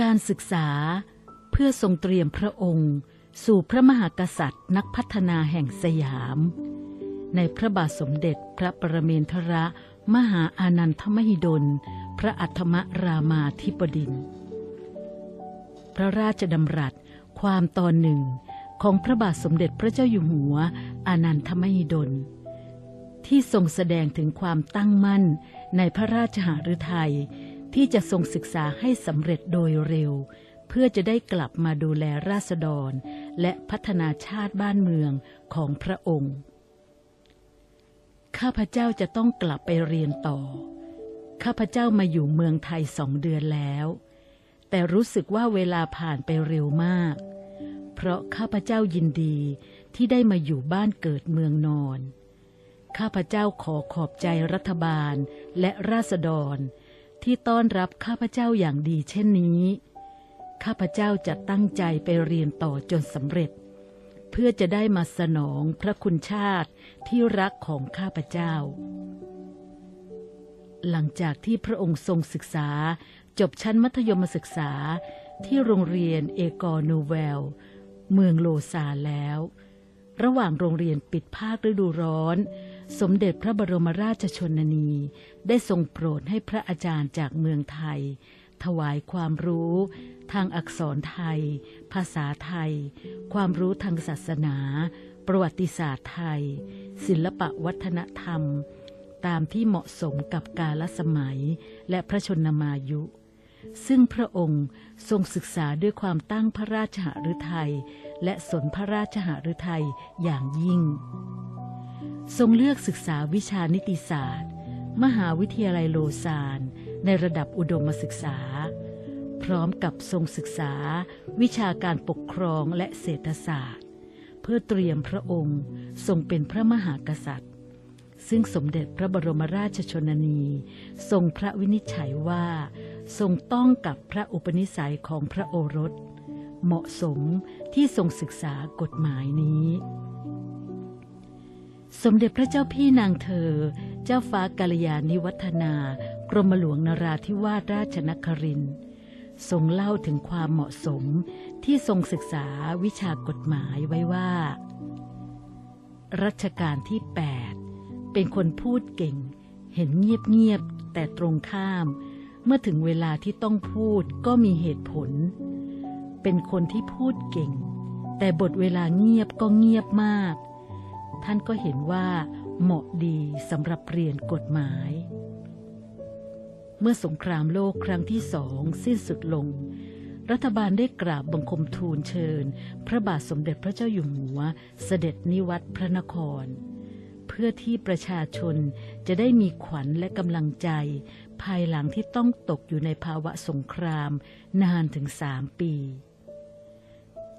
การศึกษาเพื่อทรงเตรียมพระองค์ สู่พระมหากษัตริย์ นักพัฒนาแห่งสยาม ในพระบาทสมเด็จพระประเมนทรมหาอานันทมหิดล พระอัฏฐมรามาธิบดิน พระราชดำรัสความตอนหนึ่งของพระบาทสมเด็จพระเจ้าอยู่หัว อานันทมหิดล ที่ทรงแสดงถึงความตั้งมั่นในพระราชหฤทัย ที่จะทรงศึกษาให้สำเร็จโดยเร็ว เพื่อจะได้กลับมาดูแลราษฎร และพัฒนาชาติบ้านเมืองของพระองค์ ข้าพเจ้าจะต้องกลับไปเรียนต่อ ข้าพเจ้ามาอยู่เมืองไทยสองเดือนแล้ว แต่รู้สึกว่าเวลาผ่านไปเร็วมาก เพราะข้าพเจ้ายินดีที่ได้มาอยู่บ้านเกิดเมืองนอน ข้าพเจ้าขอขอบใจรัฐบาลและราษฎร ที่ต้อนรับข้าพเจ้าอย่างดีเช่นนี้ ข้าพเจ้าจะตั้งใจไปเรียนต่อจนสำเร็จ เพื่อจะได้มาสนองพระคุณชาติที่รักของข้าพเจ้า หลังจากที่พระองค์ทรงศึกษาจบชั้นมัธยมศึกษาที่โรงเรียนเอกอนูเวล เมืองโลซาแล้ว ระหว่างโรงเรียนปิดภาคฤดูร้อน สมเด็จพระบรมราชชนนี ได้ทรงโปรดให้พระอาจารย์จากเมืองไทย ถวายความรู้ ทางอักษรไทย ภาษาไทย ความรู้ทางศาสนา ประวัติศาสตร์ไทย ศิลปะวัฒนธรรม ตามที่เหมาะสมกับกาลสมัยและพระชนมายุ ซึ่งพระองค์ทรงศึกษาด้วยความตั้งพระราชหฤทัยและสนพระราชหฤทัยอย่างยิ่ง ทรงเลือกศึกษาวิชานิติศาสตร์ มหาวิทยาลัยโลซานในระดับอุดมศึกษา พร้อมกับทรงศึกษา วิชาการปกครองและเศรษฐศาสตร์ เพื่อเตรียมพระองค์ทรงเป็นพระมหากษัตริย์ ซึ่งสมเด็จพระบรมราชชนนี ทรงพระวินิจฉัยว่า ทรงต้องกับพระอุปนิสัยของพระโอรส เหมาะสมที่ทรงศึกษากฎหมายนี้ สมเด็จพระเจ้าพี่นางเธอ เจ้าฟ้ากาลยานิวัฒนา กรมหลวงนราธิวาสราชนครินทร์ทรงเล่าถึงความเหมาะสมที่ทรงศึกษาวิชากฎหมายไว้ว่า รัชกาลที่ 8 เป็นคนพูดเก่ง เห็นเงียบๆแต่ตรงข้าม เมื่อถึงเวลาที่ต้องพูดก็มีเหตุผล เป็นคนที่พูดเก่ง แต่บทเวลาเงียบก็เงียบมาก ท่านก็เห็นว่าเหมาะดีสำหรับเรียนกฎหมาย เมื่อสงครามโลกครั้งที่สองสิ้นสุดลง รัฐบาลได้กราบบังคมทูลเชิญ พระบาทสมเด็จพระเจ้าอยู่หัว เสด็จนิวัตพระนคร เพื่อที่ประชาชนจะได้มีขวัญและกำลังใจ ภายหลังที่ต้องตกอยู่ในภาวะสงคราม นานถึงสามปี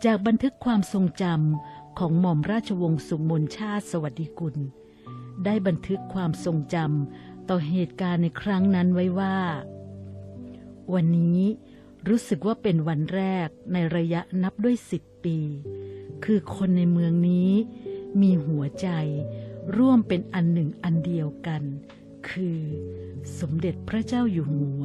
จากบันทึกความทรงจำ ของหม่อมราชวงศ์สุมนชาติสวัสดิกุล ได้บันทึกความทรงจำต่อเหตุการณ์ในครั้งนั้นไว้ว่า วันนี้รู้สึกว่าเป็นวันแรกในระยะนับด้วยสิบปี คือคนในเมืองนี้มีหัวใจร่วมเป็นอันหนึ่งอันเดียวกัน คือสมเด็จพระเจ้าอยู่หัว